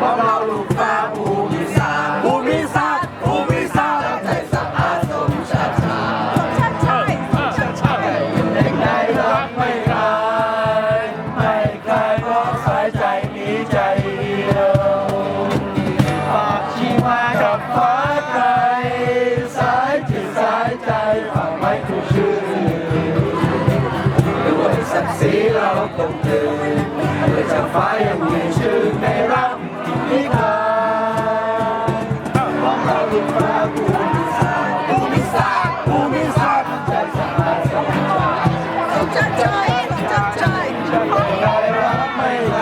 ของเราลูกฟ้าภูมิศาสตร์ภูมิศาสตร์ภูมิศาสตร์ตั้งใจสะอาดสมชาติชาติชาติชาติชาติชาติยินเด็กได้รักไม่คลายไม่คลายเพราะสายใจมีใจเดียวฝากชีวากับฟ้าไกลสายจิตสายใจฝากไว้ทุกชื่อด้วยศักดิ์ศรีเราคงตื่นเพื่อจะฟ้ายังมี ไม่ไหว